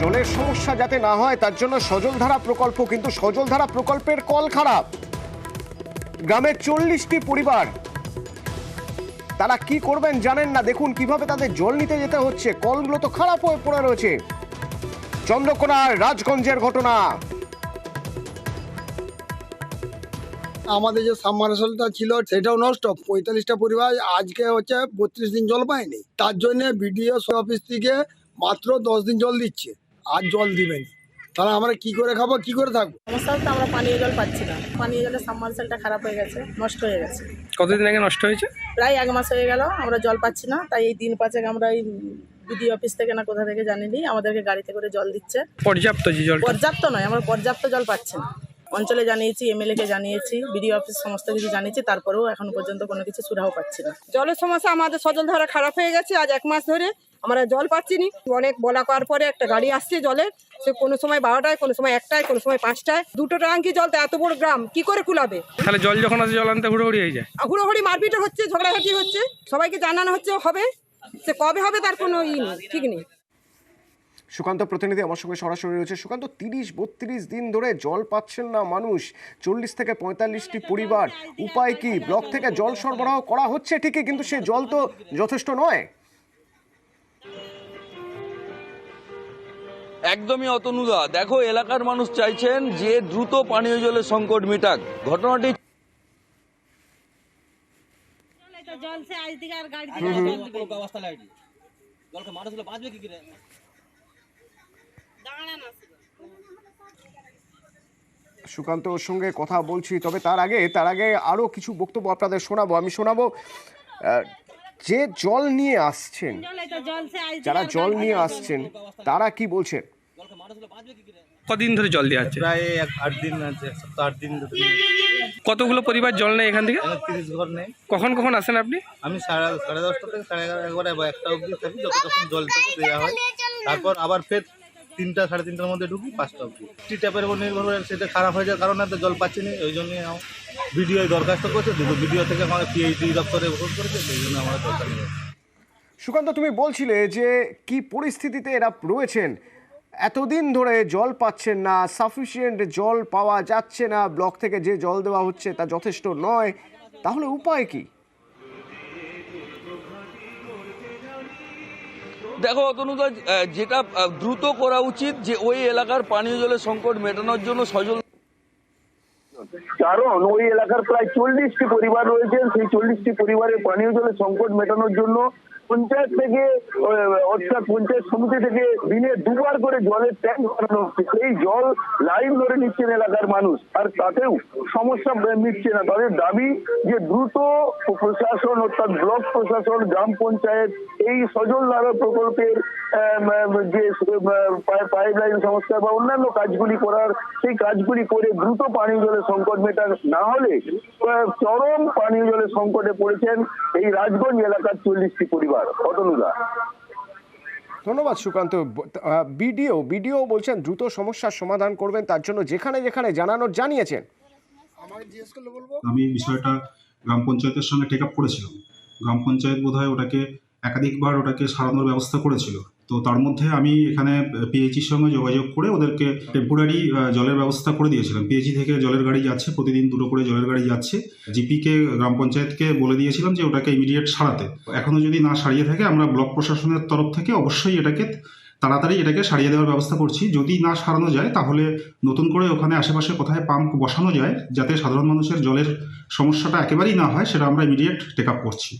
জলের সমস্যা যাতে না হয়, তার জন্য সজলধারা প্রকল্প কিন্তু সজলধারা প্রকল্পের কল খারাপ। গ্রামের চল্লিশটি পরিবার, তারা কি করবেন জানেন না। দেখুন কীভাবে তাদের জল নিতে যেতে হচ্ছে। কলগুলো তো খারাপ হয়ে পড়ে রয়েছে। চন্দ্রকোনার রাজগঞ্জের ঘটনা। আমাদের যে সাবমার্শালটা ছিল, সেটাও নষ্ট। পঁয়তাল্লিশটা পরিবার, আজকে হচ্ছে বত্রিশ দিন জল পায়নি। তার জন্য বিডিও অফিস থেকে মাত্র দশ দিন জল দিচ্ছে। আর জল দিবেন। তাহলে আমরা কি করে খাব কি করে থাকব? সমস্যা হচ্ছে আমরা পানীয় জল পাচ্ছি না। পানীয় জলের সাবমার্সেলটা খারাপ হয়ে গেছে নষ্ট হয়ে গেছে। কতদিন আগে নষ্ট হয়েছে? প্রায় এক মাস হয়ে গেল আমরা জল পাচ্ছি না তাই এই দিন পাঁচেক আমরা এই বিডি অফিস থেকে না কোথা থেকে জানি নি আমাদেরকে গাড়িতে করে জল দিচ্ছে। পর্যাপ্ত যে জলটা? পর্যাপ্ত নয় আমরা পর্যাপ্ত জল পাচ্ছি না। অঞ্চলে জানিয়েছি এমএলএকে জানিয়েছি বিডিও অফিস সমস্ত কিছু জানিয়েছি তারপরেও এখনও পর্যন্ত কোনো কিছু সুরাহ পাচ্ছি না। জলের সমস্যা আমাদের সজল ধারা খারাপ হয়ে গেছে আজ এক মাস ধরে আমরা জল পাচ্ছি নি। অনেক বলা করার পরে একটা গাড়ি আসছে জলের সে কোনো সময় বারোটায় কোনো সময় একটায় কোনো সময় পাঁচটায়। দুটো ট্যাঙ্কি জল তো এত বড় গ্রাম কি করে কুলাবে? তাহলে জল যখন আছে জল আনতে হুড়োহুড়ি হয়ে যায়। হুড়োহুড়ি মারপিট হচ্ছে ঝগড়াঝাটি হচ্ছে। সবাইকে জানানো হচ্ছে হবে। সে কবে হবে তার কোনো ই নেই ঠিক নেই। সুকান্ত প্রতিনিধি আমার সঙ্গে সরাসরি রয়েছে। সুকান্ত তিরিশ বত্রিশ দিন ধরে জল পাচ্ছেন না মানুষ। চল্লিশ থেকে পঁয়তাল্লিশটি পরিবার। উপায় কি? ব্লক থেকে জল সরবরাহ করা হচ্ছে ঠিকই কিন্তু সে জল তো যথেষ্ট নয়। একদমই অতনুদা। দেখো এলাকার মানুষ চাইছেন যে দ্রুত পানীয় জলের সংকট মেটাক। ঘটনাটি সুকান্ত ওর সঙ্গে কথা বলছি তবে তার আগে তার আগে আরও কিছু বক্তব্য আপনাদের শোনাবো। আমি শোনাবো আহ, যে জল নিয়ে আসছেন যারা জল নিয়ে আসছেন তারা কি বলছেন? কদিন ধরে জল দিয়ে আছে? প্রায় এক আট দিন আছে এক সপ্তাহ আট দিন ধরে। কতগুলো পরিবার জল নেই এখান থেকে? তিরিশ ঘর নেই। কখন কখন আসেন আপনি? আমি সাড়ে সাড়ে দশটা থেকে সাড়ে এগারো একবারে বা একটা অবধি থাকি যতক্ষণ জল দেওয়া হয়। তারপর আবার ফের তিনটা, সাড়ে তিনটার মধ্যে ঢুকি, পাঁচটা অবধি। টি ট্যাপের উপর নির্ভর করে সেটা খারাপ হয়ে যাওয়ার কারণে জল পাচ্ছি না, ওই জন্যই ভিডিও দরখাস্ত করছে। দুটো ভিডিও থেকে আমাদের পিএইচডি দপ্তরে ফোন করেছে, সেই জন্য আমরা দরকার নেই। সুকান্ত, তুমি বলছিলে যে কি পরিস্থিতিতে এরা রয়েছেন? এতদিন ধরে জল পাচ্ছেন না সাফিসিয়েন্ট জল পাওয়া যাচ্ছে না ব্লক থেকে যে জল দেওয়া হচ্ছে তা যথেষ্ট নয়। তাহলে উপায় কি? দেখো অতনুদা যেটা দ্রুত করা উচিত যে ওই এলাকার পানীয় জলের সংকট মেটানোর জন্য সজল কারণ ওই এলাকার প্রায় চল্লিশটি পরিবার রয়েছেন সেই চল্লিশটি পরিবারের পানীয় জলের সংকট মেটানোর জন্য পঞ্চায়েত থেকে অর্থাৎ পঞ্চায়েত সমিতি থেকে দিনে দুবার করে জলের ট্যাঙ্ক বানানো হচ্ছে। সেই জল লাইন ধরে নিচ্ছেন এলাকার মানুষ। আর তাতেও সমস্যা মিটছে না। তাদের দাবি যে দ্রুত প্রশাসন, অর্থাৎ ব্লক প্রশাসন, গ্রাম পঞ্চায়েত এই সজল ধারা প্রকল্পের যে পাইপ লাইন সংস্কার বা অন্যান্য কাজগুলি করার, সেই কাজগুলি করে দ্রুত পানীয় জলের সংকট মেটান। না হলে চরম পানীয় জলের সংকটে পড়েছেন এই রাজগঞ্জ এলাকার চল্লিশটি পরিবার। অতনুদা। ধন্যবাদ সুকান্ত। বিডিও বিডিও বলছেন দ্রুত সমস্যার সমাধান করবেন তার জন্য যেখানে যেখানে জানানোর জানিয়েছেন। আমাকে বলব? আমি বিষয়টা গ্রাম পঞ্চায়েতের সঙ্গে টেক আপ করেছিলাম। গ্রাম পঞ্চায়েত বোধহয় ওটাকে একাধিকবার ওটাকে সারানোর ব্যবস্থা করেছিল। তো তার মধ্যে আমি এখানে পিএইচির সঙ্গে যোগাযোগ করে ওদেরকে টেম্পোরারি জলের ব্যবস্থা করে দিয়েছিলাম। পিএইচি থেকে জলের গাড়ি যাচ্ছে, প্রতিদিন দুটো করে জলের গাড়ি যাচ্ছে। জিপিকে গ্রাম পঞ্চায়েতকে বলে দিয়েছিলাম যে ওটাকে ইমিডিয়েট সারাতে। এখনও যদি না সারিয়ে থাকে, আমরা ব্লক প্রশাসনের তরফ থেকে অবশ্যই এটাকে তাড়াতাড়ি এটাকে সারিয়ে দেওয়ার ব্যবস্থা করছি। যদি না সারানো যায়, তাহলে নতুন করে ওখানে আশেপাশে কোথায় পাম্প বসানো যায়, যাতে সাধারণ মানুষের জলের সমস্যাটা একেবারেই না হয়, সেটা আমরা ইমিডিয়েট টেক আপ করছি।